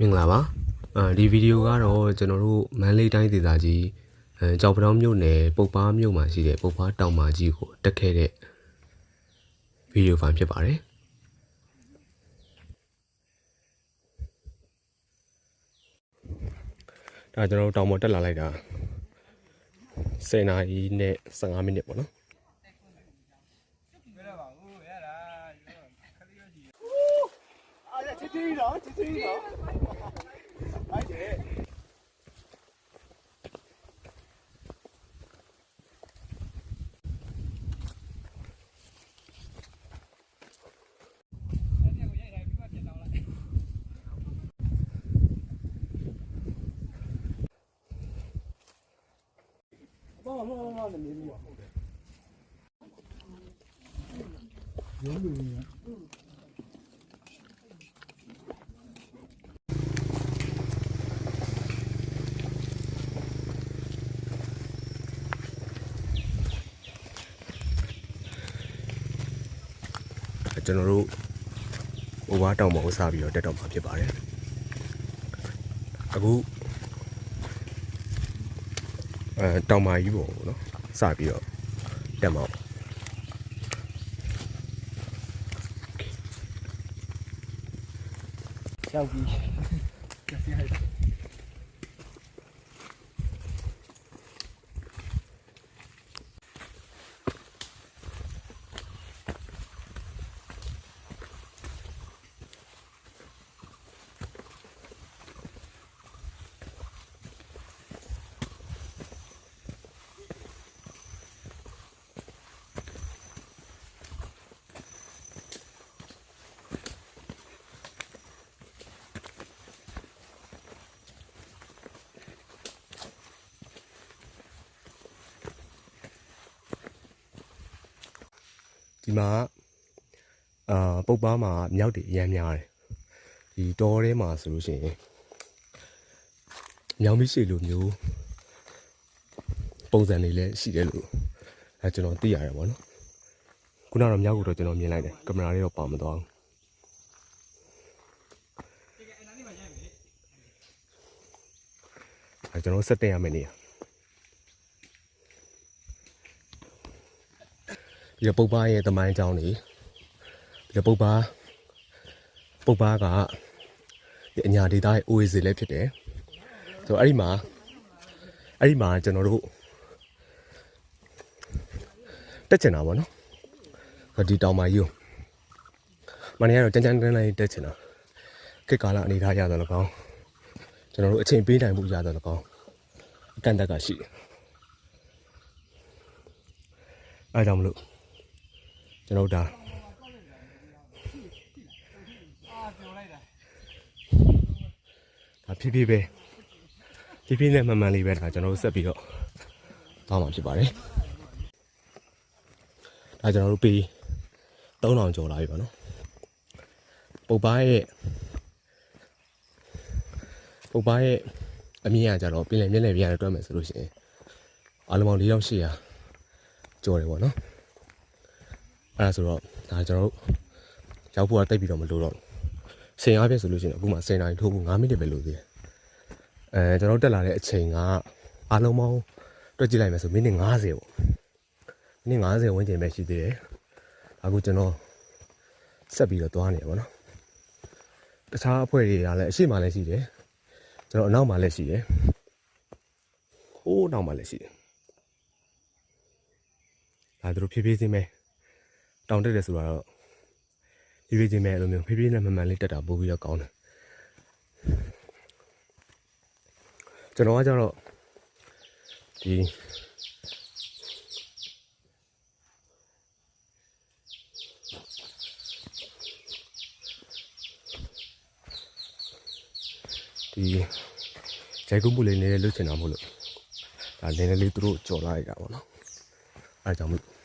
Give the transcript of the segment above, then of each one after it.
မင်္ဂလာပါအဲဒီဗီဒီယိုကတော့ကျွန်တော်တို့မန္တလေးတိုင်းဒေသကြီးအဲကြောက်ပတောင်းမြို့နယ်ပုပ္ပားမြို့မှာရှိတဲ့ပုပ္ပားတောင်မာကြီးကိုတက်ခဲ့တဲ့ဗီဒီယိုဖိုင်ဖြစ်ပါတယ်ဒါကျွန်တော်တို့တောင်ပေါ်တက်လာလိုက်တာ10နာရီနဲ့15မိနစ်ပေါ့နော်တီးတော့တီးတော့ 那条狗也太不怕电刀。没？ ကျွန်တော်တို့ဟိုဝါတောင်ပေါ်ကိုစပြီးတော့တက်တော့မှာဖြစ်ပါတယ်အခုအဲတောင်မာကြီးပေါ်ပေါ့နော်စပြီးတော့တက်မှာပေါ့ရောက်ပြီ ဒီမှာအာပုပ်ပားမှာမြောက်တွေအများများတယ်ဒီတောထဲမှာဆိုလို့ရှိရင်မြောင်မရှိလိုမျိုးပုံစံတွေလည်းရှိတယ်လို့အဲကျွန်တော်သိရတယ်ပေါ့နော်ခုနကတော့မြောက်ကိုတော့ကျွန်တော်မြင်လိုက်တယ်ကင်မရာလေးတော့ပါမသွားဘူးအဲကျွန်တော်စက်တင်ရမယ့်နေရာ ပြီးတော့ပုပ်ပါရဲ့တမိုင်းအကြောင်းနေပြီးတော့ပုပ်ပါပုပ်ပါကဒီအညာဒေတာရဲ့ OAS လည်းဖြစ်တယ်ဆိုတော့အဲ့ဒီမှာအဲ့ဒီမှာကျွန်တော်တို့တက်ချင်တာပေါ့နော်ဆိုတော့ဒီတောင်မကြီးကိုမနေ့ကတော့ကြမ်းကြမ်းတန်းတန်းတက်ချင်တာခေတ်ကာလအနေထားရတော့လည်းကောင်းကျွန်တော်တို့အချိန်ပေးနိုင်မှုရတော့လည်းကောင်းအကန့်အသတ်ကရှိတယ်အဲဒါကြောင့်မလို့ ကျွန်တော်တို့ဒါဒါဖြည်းဖြည်းပဲဖြည်းဖြည်းနဲ့မှန်မှန်လေးပဲဒါကျွန်တော်တို့ဆက်ပြီးတော့တောင်းမှာဖြစ်ပါတယ်ဒါကျွန်တော်တို့ပြီး3000ကျော်လာပြီပါနော်ပုပ်ပားရဲ့ပုပ်ပားရဲ့အမြင့်ကကြတော့ပြင်လယ်မျက်နှာပြင်ရတွက်မယ်ဆိုလို့ရှိရင်အလုံးပေါင်း4800ကျော်တယ်ပေါ့နော် အဲ့ဒါဆိုတော့ဒါကျွန်တော်တို့ရောက်ဖို့ကတိတ်ပြီးတော့မလိုတော့ဘူး။ချိန်အားဖြင့်ဆိုလို့ရှိရင်အခုမှ10နာရီထိုးဖို့9မိနစ်ပဲလိုသေးတယ်။အဲကျွန်တော်တို့တက်လာတဲ့အချိန်ကအားလုံးပေါင်းတွက်ကြည့်လိုက်မယ်ဆိုမိနစ်90ပေါ့။မိနစ်90ဝန်းကျင်ပဲရှိသေးတယ်။အခုကျွန်တော်ဆက်ပြီးတော့သွားနေရပါတော့။တခြားအဖွဲ့တွေကလည်းအရှိမှလည်းရှိတယ်။ကျွန်တော်အနောက်မှလည်းရှိတယ်။ဟိုးနောက်မှလည်းရှိတယ်။ဒါတို့ဖြည်းဖြည်းချင်းပဲ တောင်တက်တယ်ဆိုတာတော့ဖြည်းဖြည်းချင်းပဲအဲ့လိုမျိုးဖြည်းဖြည်းနဲ့မှန်မှန်လေးတက်တာပို့ပြီးတော့ကောင်းတယ်ကျွန်တော်ကကြတော့ဒီဒီဂျိုင်ကုမှုလေးနည်းနည်းလွတ်ချင်တာမို့လို့ဒါနည်းနည်းလေးသူတို့ကြော်လာရတာပေါ့နော်အဲဒါကြောင့်မို့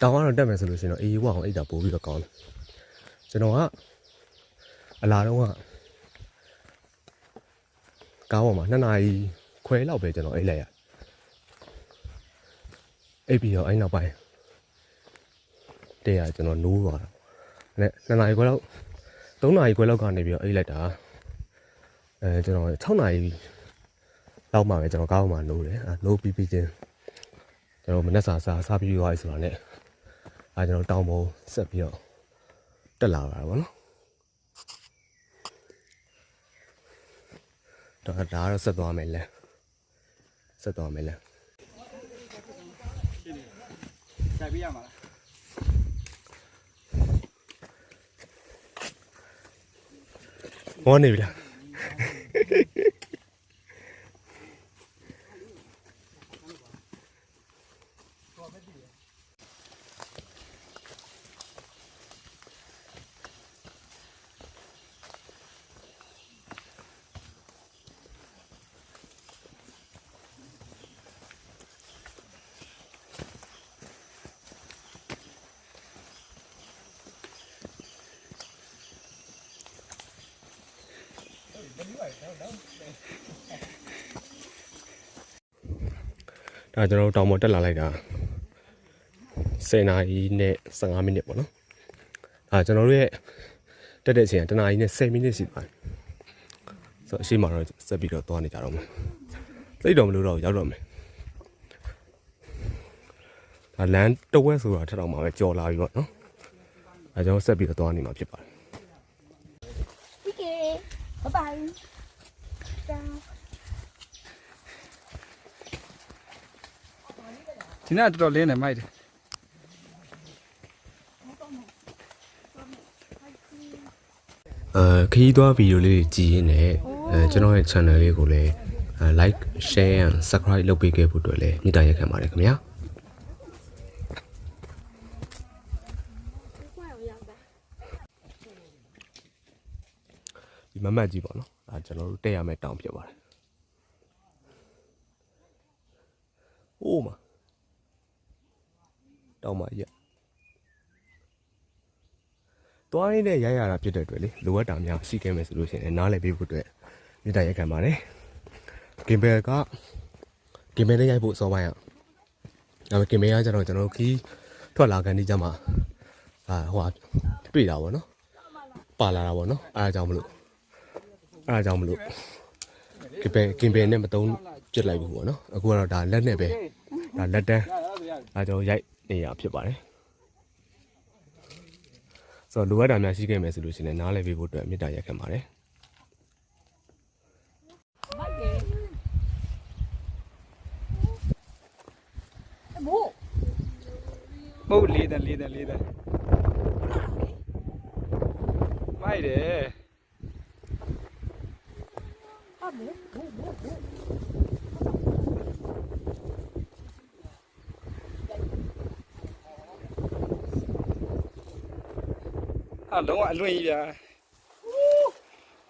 တောင်ကတော့တက်မယ်ဆိုလို့ရှိရင်တော့အေးဝအောင်အိတ်တာပို့ပြီးတော့ကောင်းတယ်ကျွန်တော်ကအလာတော့ကကားပေါ်မှာ2နာရီခွဲလောက်ပဲကျွန်တော်အိတ်လိုက်ရအိပ်ပြီးတော့အဲ့နောက်ပိုင်းတဲ့ရကျွန်တော်နိုးသွားတာနဲ့2နာရီခွဲလောက်3နာရီခွဲလောက်ကနေပြီးတော့အိပ်လိုက်တာအဲကျွန်တော်6နာရီလောက်မှပဲကျွန်တော်ကားပေါ်မှာနိုးတယ်အဲနိုးပြီးပြီးချင်းကျွန်တော်မနေ့စာစားစားပြီးသွားပြီဆိုတာနဲ့ အဲကျွန်တော်တောင်ပေါ်ဆက်ပြီးတော့တက်လာတာပေါ့နော်တော့ဒါကတော့ဆက်သွားမယ်လဲဆက်သွားမယ်လဲကြိုက်ပြရမှာလားမောနေပြီလား ဒါကျွန်တော်တို့တောင်ပေါ်တက်လာလိုက်တာ10နာရီနဲ့15မိနစ်ပေါ့နော်ဒါကျွန်တော်တို့ရဲ့တက်တဲ့အချိန်ကတနာရီနဲ့10မိနစ်ရှိပါတယ်ဆိုတော့အရှိမတော့ဆက်ပြီးတော့သွားနေကြတော့မယ်သိတော့မလို့တော့ရောက်တော့မယ်ဒါလမ်းတဝက်ဆိုတာထက်တော့မှပဲကြော်လာပြီပေါ့နော်အဲကျွန်တော်ဆက်ပြီးတော့သွားနေမှာဖြစ်ပါတယ် Okay. Bye bye. Ciao. ဒီနေ့တော်တော်လင်းနေမိုက်တယ်အဲခရီးသွားဗီဒီယိုလေးတွေကြည့်ရင်းနဲ့အဲကျွန်တော်ရဲ့ channel လေးကိုလည်းအဲ like share and subscribe လုပ်ပေးခဲ့ဖို့အတွက်လည်းမေတ္တာရက်ခံပါတယ်ခင်ဗျာဒီမမတ်ကြီးပေါ့နော် ဒါကျွန်တော်တို့တက်ရမယ့်တောင်ဖြစ်ပါတယ်။အိုးမတောင်မရက်တွိုင်းနဲ့ရိုက်ရတာဖြစ်တဲ့အတွက်လေလိုအပ်တာများရှိခဲ့မယ်ဆိုလို့ရှိရင်နားလည်ပေးဖို့အတွက်မြေတားရက်ခံပါတယ်။ဂင်ဘယ်ကဂင်ဘယ်လေးရိုက်ဖို့စောပိုင်းอ่ะဒါပေမဲ့ဂင်ဘယ်ကကျတော့ကျွန်တော်တို့ခီးထွက်လာကန်ဒီကြမှာအာဟိုဟာတွေ့တာပေါ့နော်ပါလာတာပေါ့နော်အားအကြောင်းမလို့ အဲ့ဒါကြောင့်မလို့ကင်ပယ်ကင်ပယ်နဲ့မတုံးပြစ်လိုက်ဘူးပေါ့နော်အခုကတော့ဒါလက်နဲ့ပဲဒါလက်တန်းဒါကျွန်တော်ရိုက်နေရဖြစ်ပါတယ်ဆိုတော့လိုအပ်တာများရှိခဲ့မယ်ဆိုလို့ရှိရင်လည်းနားလည်ပေးဖို့အတွက်မေတ္တာရက်ခံပါတယ် Emo. ဟုတ်လေးတယ်လေးတယ်လေးတယ်မိုက်တယ် မယ်ဘို့ဘို့ဘို့ဟာလုံးဝအလွင့်ကြီးဗျာ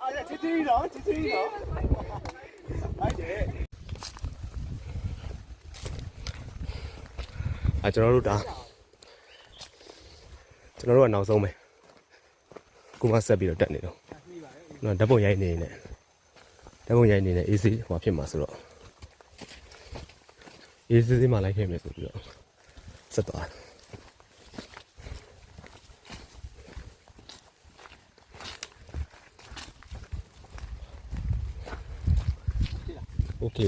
အားရတီးတီးတော့တီးတီးတော့ဟုတ်တယ်အဲကျွန်တော်တို့ဒါကျွန်တော်တို့ကနောက်ဆုံးပဲကိုမဆက်ပြီးတော့တက်နေတော့ဓာတ်ပုံရိုက်နေနေတယ် ဓာတ်ပုံရိုက်နေနေ AC ဟိုဖြစ်မှာဆိုတော့ AC စီမှာလိုက်ခဲ့မယ်ဆိုပြီးတော့ဆက်သွားတယ် โอเค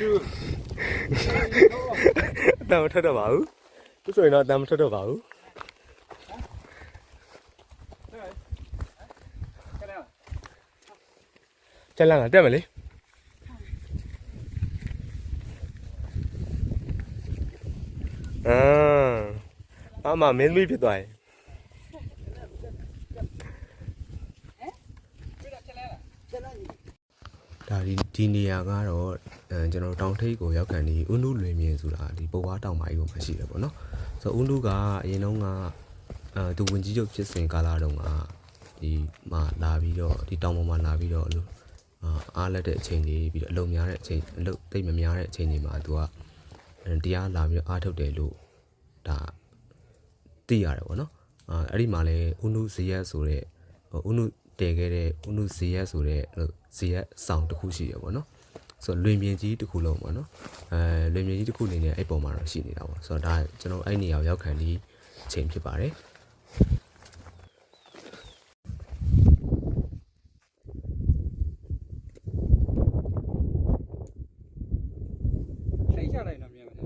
အတမ်းမထွက်တော့ပါဘူးသူဆိုရင်တော့အတမ်းမထွက်တော့ပါဘူးတက်လာတာတက်မယ်လေအာအမမင်းသမီးဖြစ်သွားရင်ဒါဒီဒီနေရာကတော့ အဲကျွန်တော်တောင်ထိပ်ကိုရောက်ကန်ဒီဥနုလွင်မြင်ဆိုတာဒီပုတ်ဝါတောင်မကြီးပေါ်မှာရှိတယ်ပေါ့နော်ဆိုတော့ဥနုကအရင်တုန်းကအဲသူဝင်ကြီးချုပ်ဖြစ်စဉ်ကာလတုန်းကဒီမှာလာပြီးတော့ဒီတောင်ပေါ်မှာလာပြီးတော့အဲ့လိုအာအားလက်တဲ့အချိန်တွေပြီးတော့အလုံများတဲ့အချိန်အလုံတိတ်မများတဲ့အချိန်တွေမှာသူကအဲတရားလာပြီးတော့အားထုတ်တယ်လို့ဒါသိရတယ်ပေါ့နော်အာအဲ့ဒီမှာလဲဥနုဇေယျဆိုတဲ့ဟိုဥနုတည်ခဲ့တဲ့ဥနုဇေယျဆိုတဲ့ဇေယျဆောင်တစ်ခုရှိရပေါ့နော် ဆိုတော့လွင်ပြင်ကြီးတစ်ခုလုံးပေါ့နော်အဲလွင်ပြင်ကြီးတစ်ခုအနေနဲ့အဲ့ပုံမှာတော့ရှိနေတာပေါ့ဆိုတော့ဒါကျွန်တော်အဲ့နေရာကိုရောက်ခံဒီအချိန်ဖြစ်ပါတယ် ထိတ်ချလိုက်တော့မြင်မယ်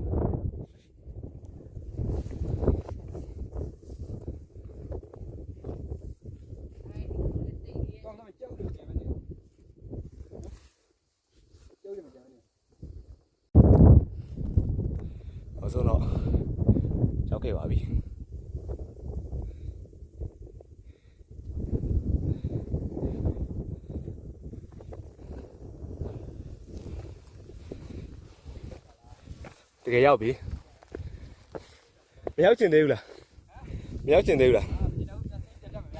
ကောင်းတော့ကြောက်တယ်မြင်မယ်ကြောက်တယ်မကြောက်ဘူး နောက်ဆုံးတော့ရောက် ခဲ့ပါပြီတကယ်ရောက်ပြီမရောက်ချင်သေးဘူးလားမရောက်ချင်သေးဘူးလား ကျွန်တော်တက်တက်တက်မယ်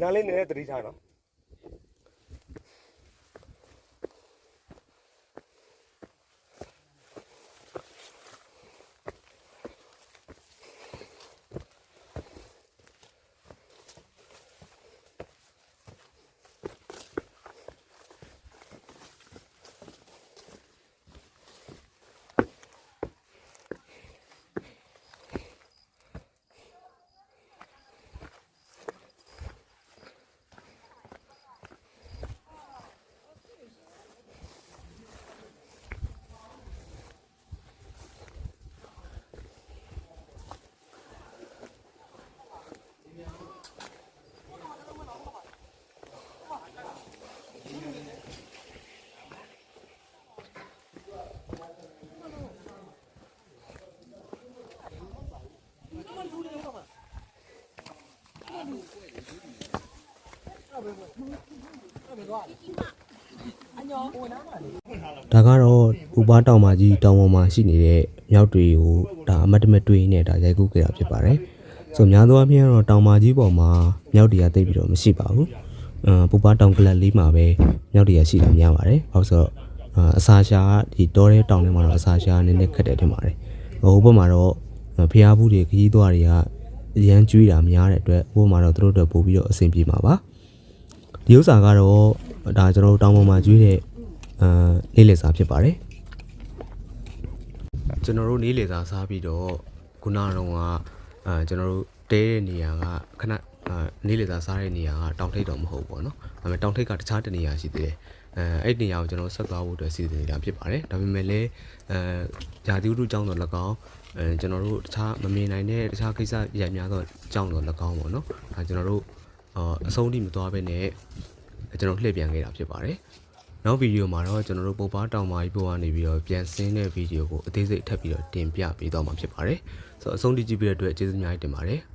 ဗျာ ဒီနား ဒါကတော့ဥပတောင်မကြီးတောင်ပေါ်မှာရှိနေတဲ့မြောက်တွေကိုဒါအမတ်တမတွေ့နဲ့ဒါရိုက်ကူးခဲ့တာဖြစ်ပါတယ်။ဆိုများသောအားဖြင့်တော့တောင်မကြီးပေါ်မှာမြောက်တွေကတိတ်ပြီးတော့မရှိပါဘူး။အမ်ပူပါတောင်ကလပ်လေးမှာပဲမြောက်တွေကရှိတာများပါတယ်။ဘာလို့ဆိုတော့အာအစာရှာကဒီတောတဲ့တောင်ထဲမှာတော့အစာရှာကနည်းနည်းခက်တယ်ထင်ပါတယ်။ဟိုဘက်မှာတော့ဖျားဘူးတွေခကြီးသွားတွေကအရန်ကျွေးတာများတဲ့အတွက်ဟိုဘက်မှာတော့သူတို့တို့ပို့ပြီးတော့အဆင်ပြေမှာပါ။ ဒီဥစ္စာကတော့ဒါကျွန်တော်တို့တောင်ပေါ်မှာကျွေးတဲ့အာနေလေစာဖြစ်ပါတယ်ကျွန်တော်တို့နေလေစာစားပြီးတော့ခုနကတော့ကအာကျွန်တော်တို့တဲတဲ့နေရာကခဏအာနေလေစာစားတဲ့နေရာကတောင်ထိပ်တော့မဟုတ်ဘူးပေါ့နော်ဒါပေမဲ့တောင်ထိပ်ကတခြားတနေရာရှိသေးတယ်အဲအဲ့ဒီနေရာကိုကျွန်တော်ဆက်သွားဖို့အတွက်စီစဉ်နေတာဖြစ်ပါတယ်ဒါပေမဲ့လည်းအဲဂျာတိဥတုကျောင်းတော်၎င်းအဲကျွန်တော်တို့တခြားမမြင်နိုင်တဲ့တခြားကိစ္စရိုက်များသောကျောင်းတော်၎င်းပေါ့နော်အဲကျွန်တော်တို့ အာအဆုံးထိမသွားဘဲနဲ့ကျွန်တော်လှည့်ပြန်ခဲ့တာဖြစ်ပါတယ်နောက်ဗီဒီယိုမှာတော့ကျွန်တော်တို့ပုပ်ပါတောင်မာကြီးပေါ်ကနေပြီးတော့ပြန်ဆင်းတဲ့ဗီဒီယိုကိုအသေးစိတ်ထပ်ပြီးတော့တင်ပြပေးသွားမှာဖြစ်ပါတယ်။ဆိုတော့အဆုံးထိကြည့်ပြီးတဲ့အတွက်ကျေးဇူးအများကြီးတင်ပါတယ်။